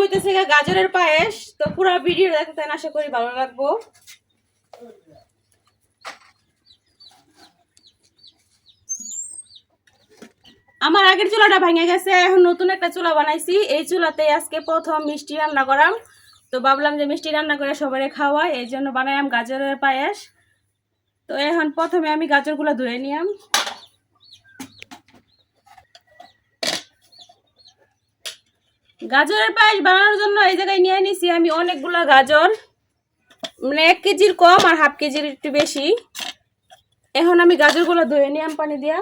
হইতেছে গাজরের পায়েস। তো পুরো ভিডিও দেখতেন আশা করি ভালো লাগবো। আমার আগের চুলাটা ভেঙে গেছে, এখন নতুন একটা চুলা বানাইছি। এই চুলাতে আজকে প্রথম মিষ্টি রান্না করাম। তো ভাবলাম যে মিষ্টি রান্না করে সবাই খাওয়াই, এই জন্য বানাইলাম গাজরের পায়েস। তো এখন প্রথমে আমি গাজরগুলো ধুয়ে নিলাম। গাজরের পায়েস বানানোর জন্য এই জায়গায় নিয়ে নিছি আমি অনেকগুলো গাজর মানে এক কেজির কম আর হাফ কেজির একটু বেশি। এখন আমি গাজরগুলো ধুয়ে নিলাম পানি দিয়া।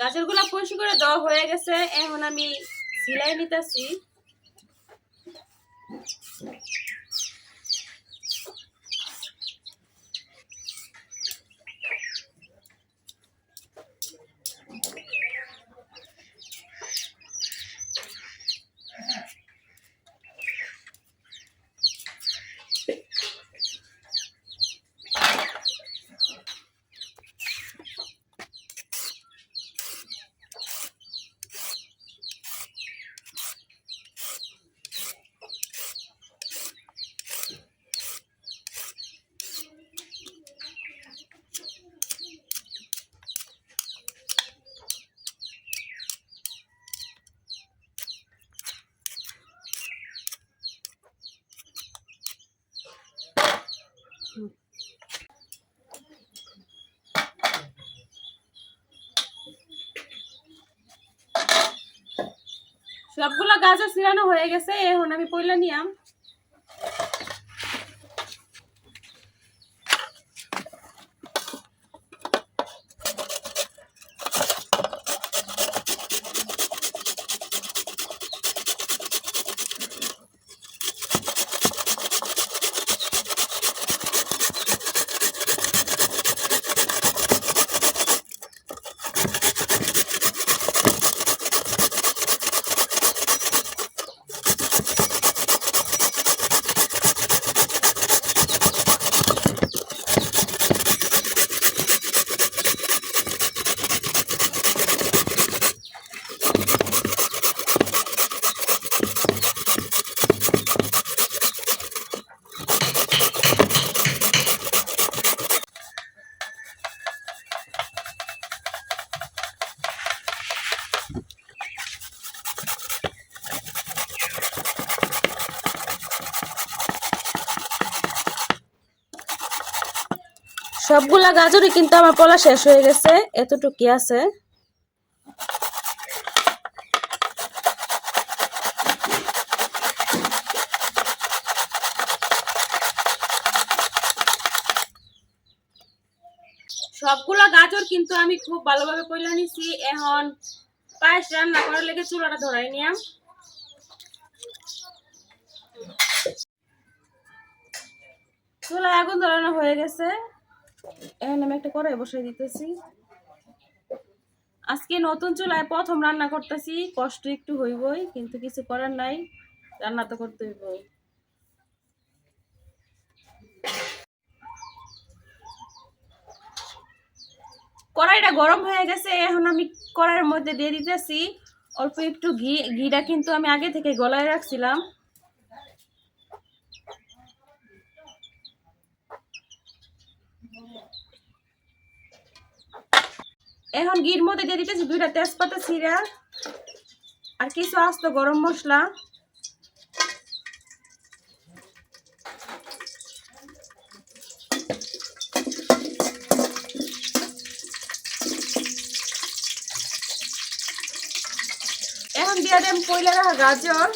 গাজরগুলো পরিষ্কার করে দেওয়া হয়ে গেছে। এখন আমি সিলাই নিতেছি। সবগুলো গাজর ছিলানো হয়ে গেছে এখন আমি পইলা নিয়াম। সবগুলা গাজরই কিন্তু আমার পলা শেষ হয়ে গেছে এতটুকি আছে। সবগুলা গাজর কিন্তু আমি খুব ভালোভাবে কইলা নিছি, এখন পায়েস রান্না করার লেগে চুলাটা ধরাই নিয়াম। চুলা আগুন ধরানো হয়ে গেছে। আজকে নতুন চুলায় প্রথম রান্না করতেছি, কষ্ট একটু হইবই, কিন্তু কিছু করার নাই, রান্না তো করতে হইবই। কড়াইটা গরম হয়ে গেছে, এখন আমি কড়াইয়ের মধ্যে দিয়ে দিতেছি। অল্প একটু ঘি, ঘিটা কিন্তু আমি আগে থেকে গলায় রাখছিলাম। এখন ঘির মধ্যে দিয়ে দিতেছি দুইটা তেজপাতা ছিঁড়া আর কিছু আস্ত গরম মশলা। এখন দিয়ে দেন রাখা গাজর।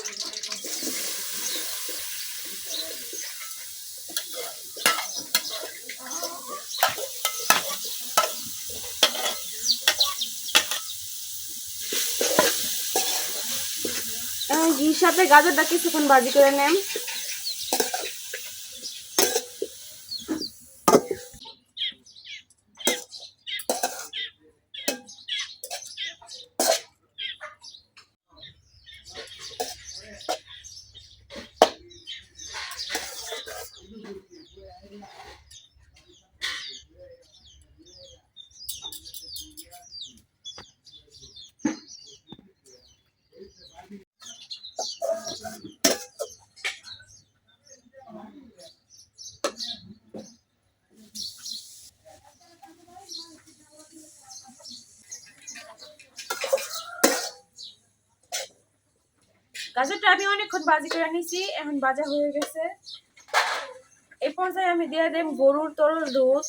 সাথে গাজরটা কিছুক্ষণ ভাজি করে নেন। গাজরটা আমি অনেকক্ষণ ভাজি করে নিয়েছি এখন ভাজা হয়ে গেছে। এই পর্যায়ে আমি দিয়ে দেব গরুর তরল দুধ।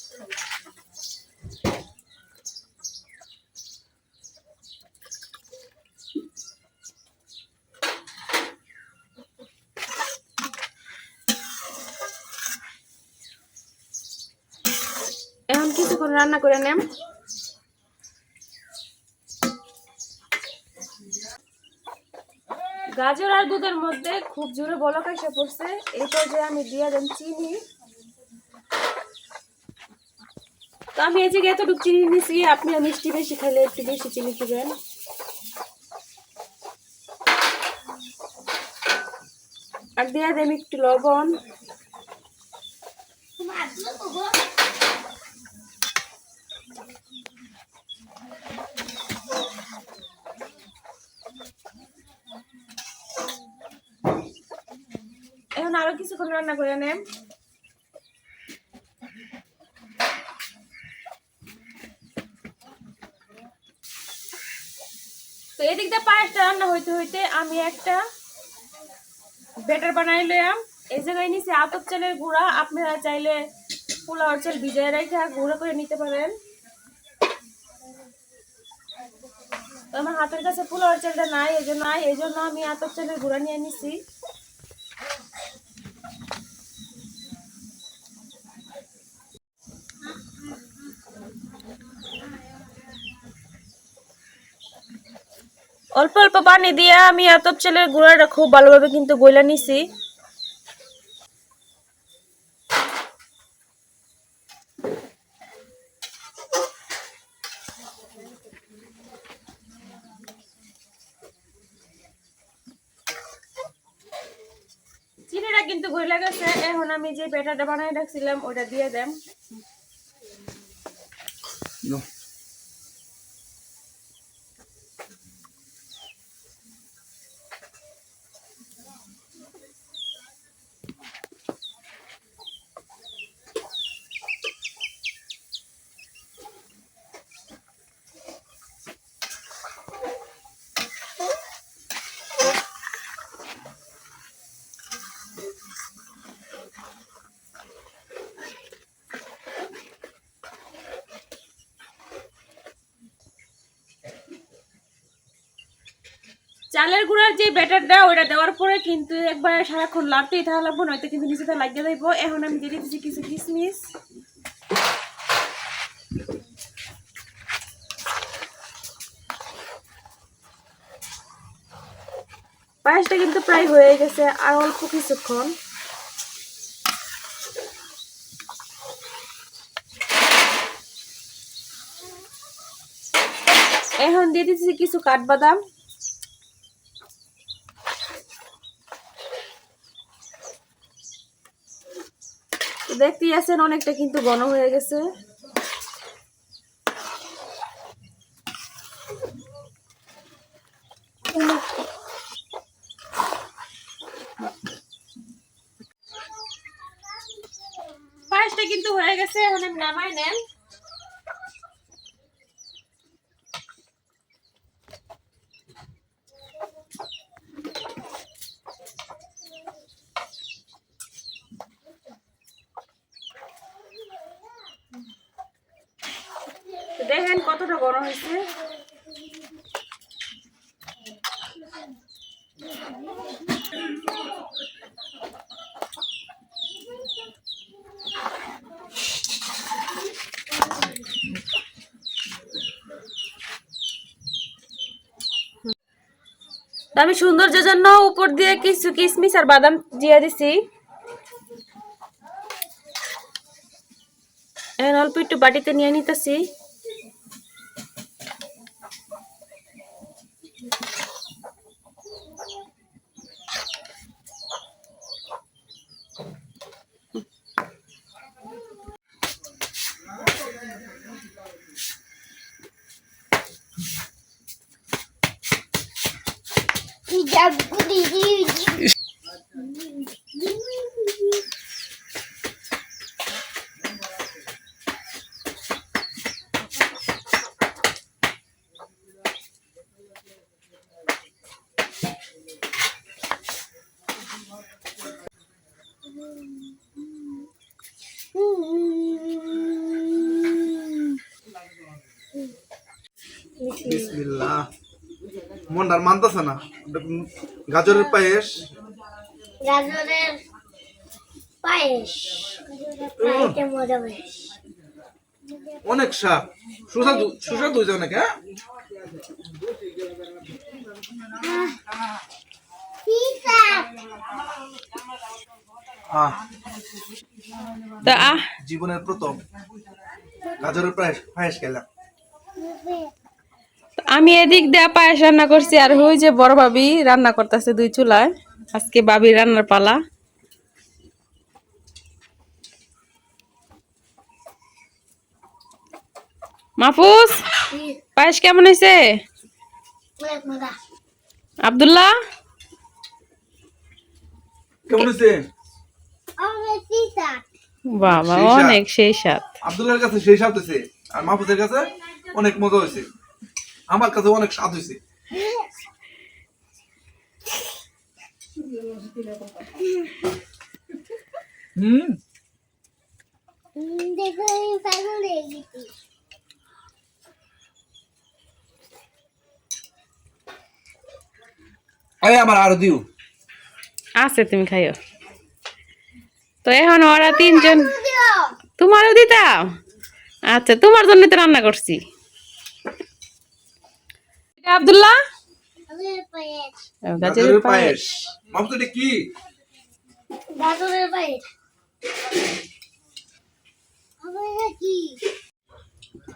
এখন কিছুক্ষণ রান্না করে নেম। গাজর আর দুধের মধ্যে খুব জোরে বলক এসে পড়ছে। এই পর্যায়ে আমি দিয়ে দেন চিনি। তো আমি এই জায়গায় এতটুকু চিনি নিয়েছি আপনি মিষ্টি বেশি খেলে একটু বেশি চিনি দিবেন আর দিয়ে দেন একটু লবণ। আরও কিছুক্ষণ রান্না করে নেন। তো এদিক দিয়ে পায়েসটা রান্না হইতে হইতে আমি একটা বেটার বানাই লইলাম এই জায়গায় নিচে আতপ চালের গুঁড়া, আপনারা চাইলে পোলাওর চাল ভিজায় রেখে গুঁড়ো করে নিতে পারেন। আমার হাতের কাছে পোলাওর চালটা নাই, এই জন্য নাই, এই জন্য আমি আতপ চালের গুঁড়া নিয়ে নিছি। অল্প অল্প পানি দিয়ে আমি আতপ চালের গুঁড়াটা খুব ভালোভাবে কিন্তু গইলা নিছি। চিনিটা কিন্তু গইলা গেছে, এখন আমি যে বেটাটা বানাই রাখছিলাম ওটা দিয়ে দেন চালের গুঁড়ার যে ব্যাটারটা ওটা দেওয়ার পরে কিন্তু একবার সারাক্ষণ লাড়তেই থাকা লাগবো, নয়তো কিন্তু নিচেতে লাগিয়ে দেবো। এখন আমি দিয়ে দিচ্ছি কিছু কিশমিশ। পায়েসটা কিন্তু প্রায় হয়ে গেছে, আর অল্প কিছুক্ষণ। এখন দিয়ে দিচ্ছি কিছু কাঠবাদাম। দেখতেই আছেন অনেকটা কিন্তু ঘন হয়ে গেছে। কিন্তু হয়ে গেছে এখন নামাই নেন তো দেখেন কতটা গরম হয়েছে আমি সৌন্দর্যের জন্য উপর দিয়ে কিছু কিশমিশ আর বাদাম দিয়ে দিছি। অল্প একটু বাটিতে নিয়ে নিতেছি। মন্ডার মানতেছে না। গাজরের পায়েস। গাজরের পায়েস। অনেক স্বাদ। সুস্বাদু সুস্বাদু হয়েছে অনেক হ্যাঁ? আহ, তো আহ। জীবনের প্রথম গাজরের পায়েস পায়েস খেলাম। আমি এদিক দিয়ে পায়েস রান্না করছি আর ওই যে বড় ভাবি রান্না করতেছে দুই চুলায়। আজকে ভাবি রান্নার পালা। মাহফুজ পায়েস কেমন হয়েছে? আব্দুল্লাহ? কেমন হয়েছে? অনেক বাবা অনেক সেই স্বাদ। আব্দুল্লাহর কাছে সেই স্বাদ হয়েছে আর মাহফুজের কাছে অনেক মজা হয়েছে। আমার কাছে অনেক স্বাদ হয়েছে। হুম। দেখো পাগল হয়ে গেছি আরে আমার আরও দিও। আছে তুমি খাইও। তো এখন ওরা তিনজন তোমারও দিতাম? আচ্ছা তোমার জন্য তো রান্না করছি। আব্দুল্লাহ? গাজরের পায়েস। গাজরের এটা কি? গাজরের পায়েস।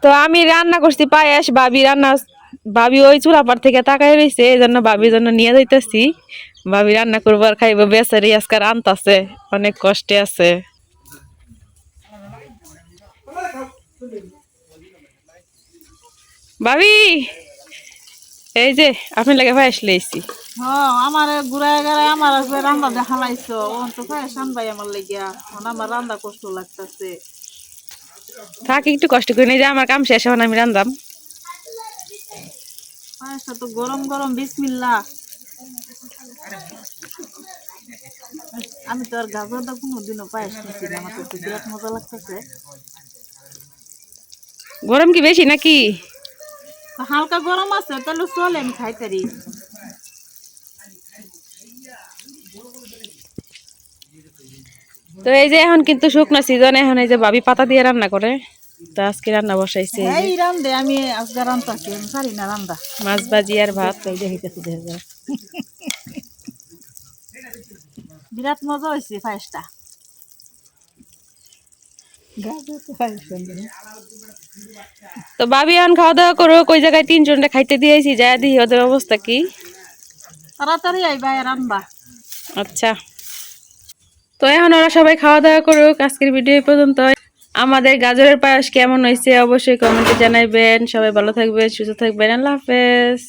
তো আমি রান্না করছি পায়েস ভাবি রান্না ভাবি ওই চুলাপার থেকে তাকাই রয়েছে এই জন্য ভাবির জন্য নিয়ে যাইতেছি। ভাবি রান্না করব আর খাইবো বেচারি আজকে রান্তাছে অনেক কষ্টে আছে। ভাবি! এই যে আপনি লাগে পায়েস লইছি হ্যাঁ আমার ঘুরায় গেলে আমার আসবে রান্না দেখা লাইছো ও তো খায় সানবাই আমার লাগিয়া। এখন আমার রান্না কষ্ট লাগতেছে। থাক একটু কষ্ট করে। নিয়ে যে আমার কাম শেষ এখন আমি রান্দাম। পায়েসটা তো গরম গরম বিসমিল্লা। আমি তো আর গাজরটা কোনোদিনও পায়েস নিচ্ছি না আমার তো বিরাট মজা লাগতেছে। গরম কি বেশি নাকি? হালকা গরম আছে তাহলে চলে আমি খাইতারি তো এই যে এখন কিন্তু শুকনো সিজন এখন এই যে ভাবি পাতা দিয়ে রান্না করে তো আজকে রান্না বসাইছে এই আমি আজকে রান্তাছি আমি পারি না রান্দা মাছ ভাজি আর ভাত এই যে হইতেছে দেখা বিরাট মজা হয়েছে পায়েসটা তো ভাবি এখন খাওয়া দাওয়া করো ওই জায়গায় তিনজনটা খাইতে দিয়েছি যায় দিই ওদের অবস্থা কি। তাড়াতাড়ি আইবা আচ্ছা। তো এখন ওরা সবাই খাওয়া দাওয়া করুক আজকের ভিডিও পর্যন্ত আমাদের গাজরের পায়াস কেমন হয়েছে অবশ্যই কমেন্টে জানাইবেন। সবাই ভালো থাকবেন সুস্থ থাকবেন আল্লাহ হাফেজ।